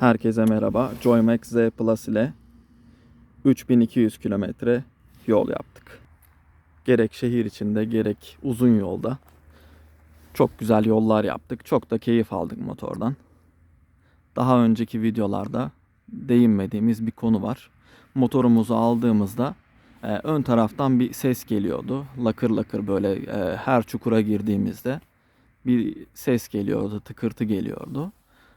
Herkese merhaba. Joymax Z Plus ile 3200 kilometre yol yaptık. Gerek şehir içinde gerek uzun yolda çok güzel yollar yaptık. Çok da keyif aldık motordan. Daha önceki videolarda değinmediğimiz bir konu var. Motorumuzu aldığımızda e, ön taraftan bir ses geliyordu. Lakır lakır böyle e, her çukura girdiğimizde bir ses geliyordu, tıkırtı geliyordu.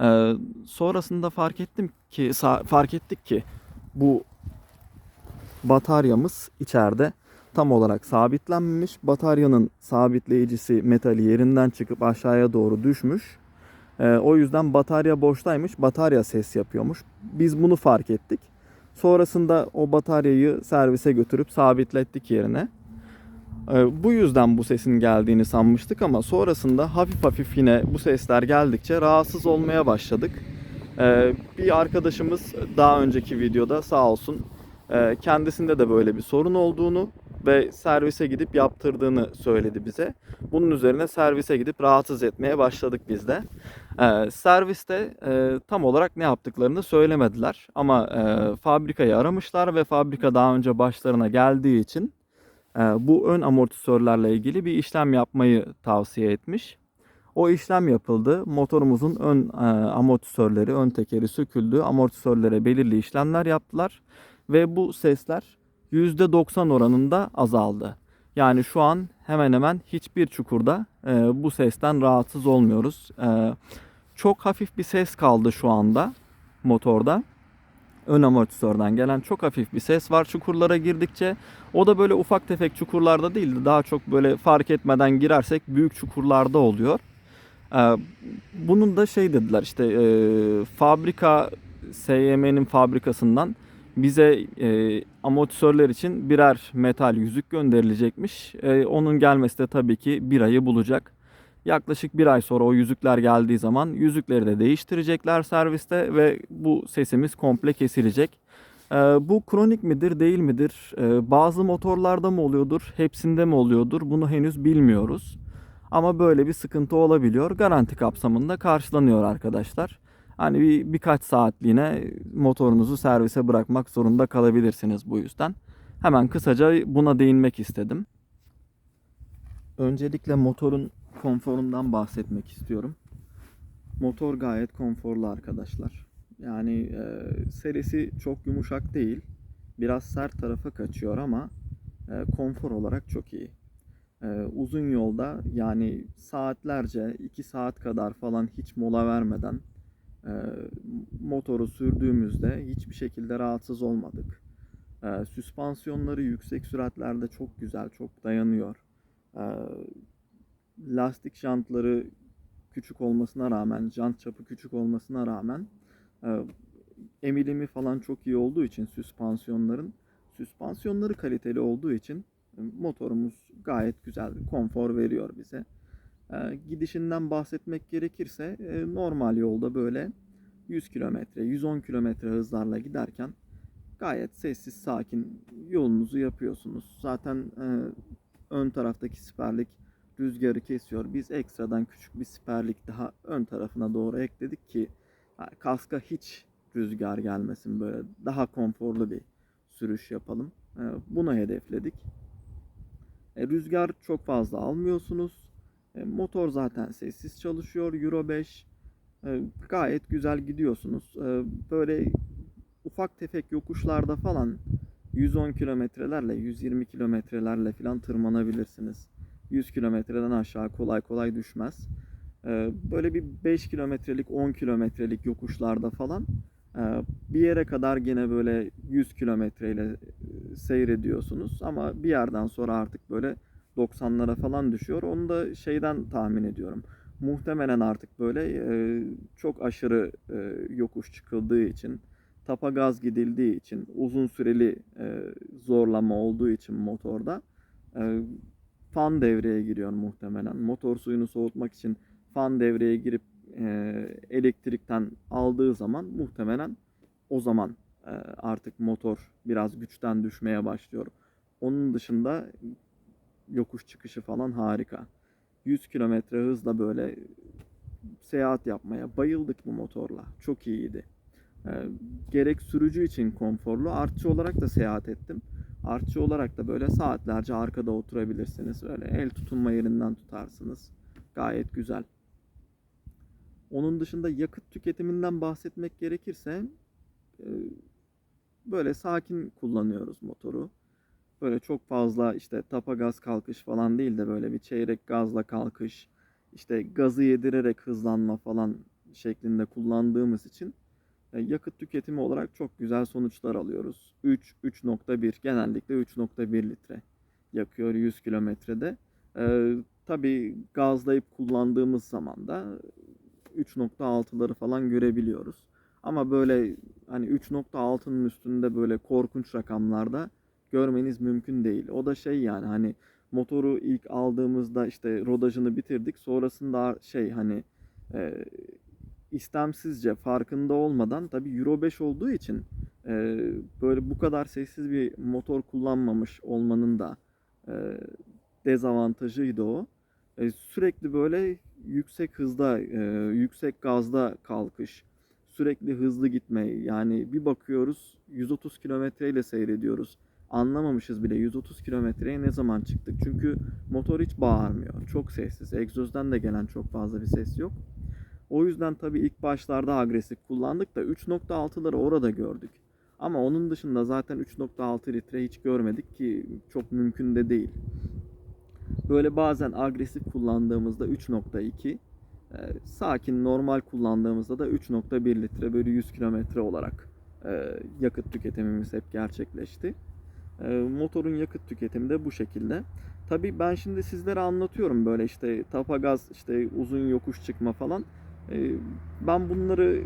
Ee, sonrasında fark ettim ki fark ettik ki bu bataryamız içeride tam olarak sabitlenmemiş. Bataryanın sabitleyicisi metali yerinden çıkıp aşağıya doğru düşmüş. Ee, o yüzden batarya boştaymış. Batarya ses yapıyormuş. Biz bunu fark ettik. Sonrasında o bataryayı servise götürüp sabitlettik yerine. Ee, Bu yüzden bu sesin geldiğini sanmıştık ama sonrasında hafif hafif yine bu sesler geldikçe rahatsız olmaya başladık. Ee, Bir arkadaşımız daha önceki videoda sağ olsun e, kendisinde de böyle bir sorun olduğunu ve servise gidip yaptırdığını söyledi bize. Bunun üzerine servise gidip rahatsız etmeye başladık biz de. Ee, serviste e, tam olarak ne yaptıklarını söylemediler ama e, fabrikayı aramışlar ve fabrika daha önce başlarına geldiği için bu ön amortisörlerle ilgili bir işlem yapmayı tavsiye etmiş. O işlem yapıldı. Motorumuzun ön e, amortisörleri, ön tekeri söküldü. Amortisörlere belirli işlemler yaptılar ve bu sesler %90 oranında azaldı. Yani şu an hemen hemen hiçbir çukurda e, bu sesten rahatsız olmuyoruz. E, çok hafif bir ses kaldı şu anda motorda. Ön amortisörden gelen çok hafif bir ses var çukurlara girdikçe. O da böyle ufak tefek çukurlarda değil de daha çok böyle fark etmeden girersek büyük çukurlarda oluyor. Ee, bunun da şey dediler işte e, fabrika SYM'nin fabrikasından bize e, amortisörler için birer metal yüzük gönderilecekmiş. E, onun gelmesi de tabii ki bir ayı bulacak. Yaklaşık bir ay sonra o yüzükler geldiği zaman yüzükleri de değiştirecekler serviste ve bu sesimiz komple kesilecek. Ee, bu kronik midir değil midir? Ee, bazı motorlarda mı oluyordur, hepsinde mi oluyordur? Bunu henüz bilmiyoruz. Ama böyle bir sıkıntı olabiliyor. Garanti kapsamında karşılanıyor arkadaşlar. Hani bir birkaç saatliğine motorunuzu servise bırakmak zorunda kalabilirsiniz bu yüzden. Hemen kısaca buna değinmek istedim. Öncelikle motorun konforundan bahsetmek istiyorum. Motor gayet konforlu arkadaşlar. Yani e, serisi çok yumuşak değil. Biraz sert tarafa kaçıyor ama e, konfor olarak çok iyi. E, uzun yolda yani saatlerce 2 saat kadar falan hiç mola vermeden e, motoru sürdüğümüzde hiçbir şekilde rahatsız olmadık. E, süspansiyonları yüksek süratlerde çok güzel, çok dayanıyor. E, lastik jantları küçük olmasına rağmen, jant çapı küçük olmasına rağmen emilimi falan çok iyi olduğu için süspansiyonların süspansiyonları kaliteli olduğu için e, motorumuz gayet güzel konfor veriyor bize. E, gidişinden bahsetmek gerekirse e, normal yolda böyle 100 kilometre, 110 kilometre hızlarla giderken gayet sessiz sakin yolunuzu yapıyorsunuz. Zaten ön taraftaki siperlik rüzgarı kesiyor. Biz ekstradan küçük bir siperlik daha ön tarafına doğru ekledik ki kaska hiç rüzgar gelmesin böyle daha konforlu bir sürüş yapalım. E, Bunu hedefledik. E, Rüzgar çok fazla almıyorsunuz. E, Motor zaten sessiz çalışıyor. Euro 5 e, gayet güzel gidiyorsunuz. Böyle ufak tefek yokuşlarda falan 110 kilometrelerle 120 kilometrelerle falan tırmanabilirsiniz. 100 kilometreden aşağı kolay kolay düşmez. Ee, Böyle bir 5 kilometrelik 10 kilometrelik yokuşlarda falan e, bir yere kadar gene böyle 100 kilometreyle e, seyrediyorsunuz ama bir yerden sonra artık böyle 90'lara falan düşüyor. Onu da şeyden tahmin ediyorum. Muhtemelen artık böyle e, çok aşırı yokuş çıkıldığı için, tapa gaz gidildiği için, uzun süreli zorlama olduğu için motorda fan devreye giriyor muhtemelen. Motor suyunu soğutmak için fan devreye girip e, elektrikten aldığı zaman muhtemelen o zaman e, artık motor biraz güçten düşmeye başlıyor. Onun dışında yokuş çıkışı falan harika. 100 kilometre hızla böyle seyahat yapmaya bayıldık bu motorla. Çok iyiydi. E, gerek sürücü için konforlu, artçı olarak da seyahat ettim. Artçı olarak da böyle saatlerce arkada oturabilirsiniz. Böyle el tutunma yerinden tutarsınız. Gayet güzel. Onun dışında yakıt tüketiminden bahsetmek gerekirse e, böyle sakin kullanıyoruz motoru. Böyle çok fazla işte tapa gaz kalkış falan değil de böyle bir çeyrek gazla kalkış, işte gazı yedirerek hızlanma falan şeklinde kullandığımız için yakıt tüketimi olarak çok güzel sonuçlar alıyoruz. 3, 3.1 genellikle 3.1 litre yakıyor 100 kilometrede. Ee, tabii gazlayıp kullandığımız zaman da 3.6'ları falan görebiliyoruz. Ama böyle hani 3.6'nın üstünde böyle korkunç rakamlarda görmeniz mümkün değil. O da şey yani hani motoru ilk aldığımızda işte rodajını bitirdik. Sonrasında şey hani e, istemsizce farkında olmadan tabii Euro 5 olduğu için e, böyle bu kadar sessiz bir motor kullanmamış olmanın da e, dezavantajıydı o. E, sürekli böyle yüksek hızda, e, yüksek gazda kalkış, sürekli hızlı gitme. Yani bir bakıyoruz 130 kilometre ile seyrediyoruz. Anlamamışız bile 130 kilometreye ne zaman çıktık. Çünkü motor hiç bağırmıyor. Çok sessiz. Egzozdan da gelen çok fazla bir ses yok. O yüzden tabii ilk başlarda agresif kullandık da 3.6'ları orada gördük. Ama onun dışında zaten 3.6 litre hiç görmedik ki çok mümkün de değil. Böyle bazen agresif kullandığımızda 3.2, e, sakin normal kullandığımızda da 3.1 litre böyle 100 kilometre olarak e, yakıt tüketimimiz hep gerçekleşti. E, motorun yakıt tüketimi de bu şekilde. Tabii ben şimdi sizlere anlatıyorum böyle işte tapa gaz, işte uzun yokuş çıkma falan. E, ben bunları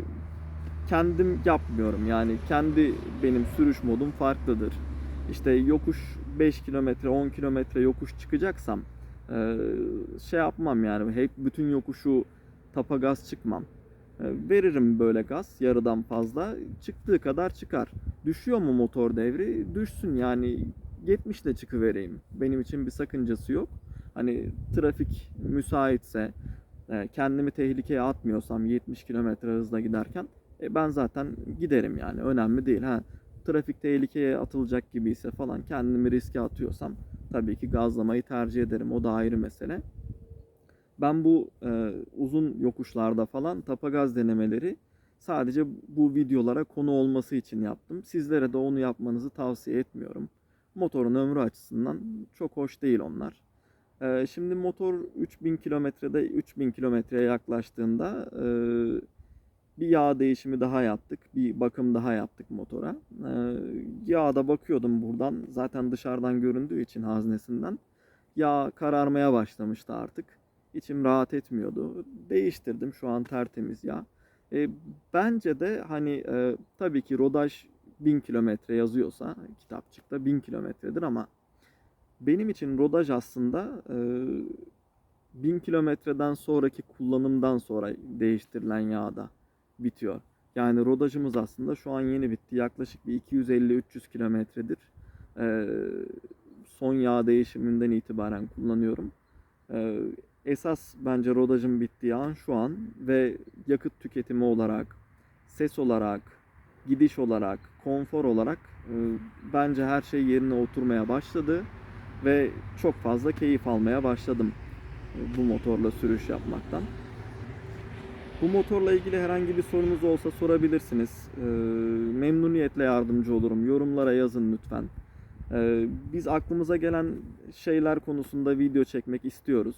kendim yapmıyorum. Yani kendi benim sürüş modum farklıdır. İşte yokuş 5 kilometre 10 kilometre yokuş çıkacaksam e, şey yapmam yani hep bütün yokuşu tapa gaz çıkmam. E, veririm böyle gaz yarıdan fazla çıktığı kadar çıkar. Düşüyor mu motor devri? Düşsün yani 70 ile çıkıvereyim. Benim için bir sakıncası yok. Hani trafik müsaitse kendimi tehlikeye atmıyorsam 70 kilometre hızla giderken e, ben zaten giderim yani önemli değil. Ha trafik tehlikeye atılacak gibiyse falan kendimi riske atıyorsam tabii ki gazlamayı tercih ederim. O da ayrı mesele. Ben bu e, uzun yokuşlarda falan tapa gaz denemeleri sadece bu videolara konu olması için yaptım. Sizlere de onu yapmanızı tavsiye etmiyorum. Motorun ömrü açısından çok hoş değil onlar. E, şimdi motor 3000 kilometrede 3000 kilometreye yaklaştığında e, bir yağ değişimi daha yaptık. Bir bakım daha yaptık motora. Ee, yağda bakıyordum buradan. Zaten dışarıdan göründüğü için haznesinden. Yağ kararmaya başlamıştı artık. İçim rahat etmiyordu. Değiştirdim. Şu an tertemiz yağ. E, bence de hani e, tabii ki rodaj 1000 kilometre yazıyorsa kitapçıkta 1000 kilometredir ama benim için rodaj aslında e, 1000 kilometreden sonraki kullanımdan sonra değiştirilen yağda bitiyor. Yani rodajımız aslında şu an yeni bitti. Yaklaşık bir 250-300 kilometredir. Ee, son yağ değişiminden itibaren kullanıyorum. Ee, esas bence rodajın bittiği an şu an ve yakıt tüketimi olarak, ses olarak, gidiş olarak, konfor olarak e, bence her şey yerine oturmaya başladı ve çok fazla keyif almaya başladım e, bu motorla sürüş yapmaktan. Bu motorla ilgili herhangi bir sorunuz olsa sorabilirsiniz. Ee, memnuniyetle yardımcı olurum. Yorumlara yazın lütfen. Ee, biz aklımıza gelen şeyler konusunda video çekmek istiyoruz.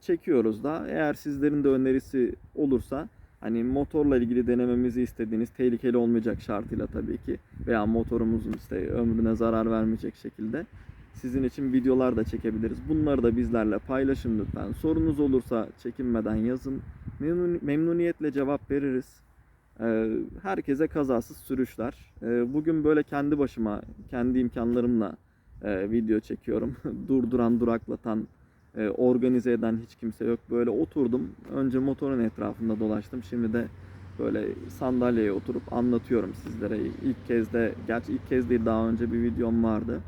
Çekiyoruz da. Eğer sizlerin de önerisi olursa hani motorla ilgili denememizi istediğiniz tehlikeli olmayacak şartıyla tabii ki veya motorumuzun işte ömrüne zarar vermeyecek şekilde sizin için videolar da çekebiliriz. Bunları da bizlerle paylaşın lütfen. Sorunuz olursa çekinmeden yazın. Memnun, memnuniyetle cevap veririz. Ee, herkese kazasız sürüşler. Ee, bugün böyle kendi başıma, kendi imkanlarımla e, video çekiyorum. Durduran, duraklatan, e, organize eden hiç kimse yok. Böyle oturdum. Önce motorun etrafında dolaştım. Şimdi de böyle sandalyeye oturup anlatıyorum sizlere. İlk kez de, gerçi ilk kez değil daha önce bir videom vardı.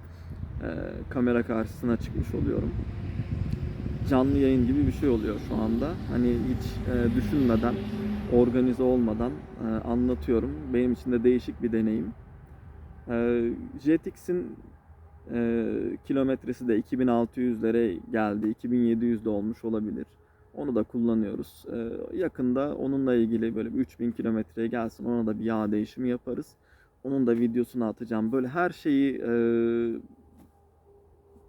E, kamera karşısına çıkmış oluyorum canlı yayın gibi bir şey oluyor şu anda. Hani hiç e, düşünmeden organize olmadan e, anlatıyorum. Benim için de değişik bir deneyim. E, Jetix'in kilometresi de 2600'lere geldi. 2700'de olmuş olabilir. Onu da kullanıyoruz. E, yakında onunla ilgili böyle bir 3000 kilometreye gelsin. Ona da bir yağ değişimi yaparız. Onun da videosunu atacağım. Böyle her şeyi e,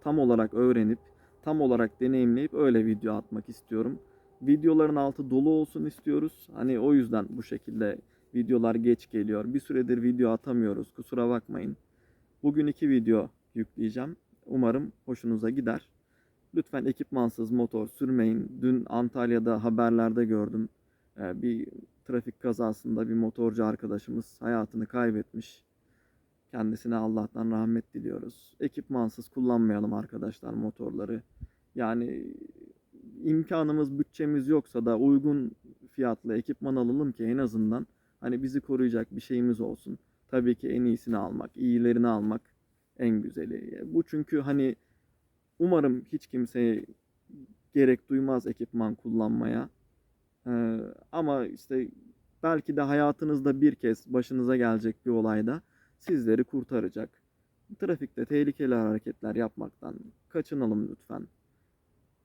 tam olarak öğrenip, tam olarak deneyimleyip öyle video atmak istiyorum. Videoların altı dolu olsun istiyoruz. Hani o yüzden bu şekilde videolar geç geliyor. Bir süredir video atamıyoruz. Kusura bakmayın. Bugün iki video yükleyeceğim. Umarım hoşunuza gider. Lütfen ekipmansız motor sürmeyin. Dün Antalya'da haberlerde gördüm. Ee, Bir trafik kazasında bir motorcu arkadaşımız hayatını kaybetmiş. Kendisine Allah'tan rahmet diliyoruz. Ekipmansız kullanmayalım arkadaşlar motorları. Yani imkanımız, bütçemiz yoksa da uygun fiyatlı ekipman alalım ki en azından hani bizi koruyacak bir şeyimiz olsun. Tabii ki en iyisini almak, iyilerini almak en güzeli. Bu çünkü hani umarım hiç kimseye gerek duymaz ekipman kullanmaya. Ee, ama işte belki de hayatınızda bir kez başınıza gelecek bir olayda sizleri kurtaracak. Trafikte tehlikeli hareketler yapmaktan kaçınalım lütfen.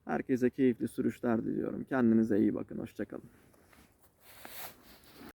Herkese keyifli sürüşler diliyorum. Kendinize iyi bakın. Hoşçakalın.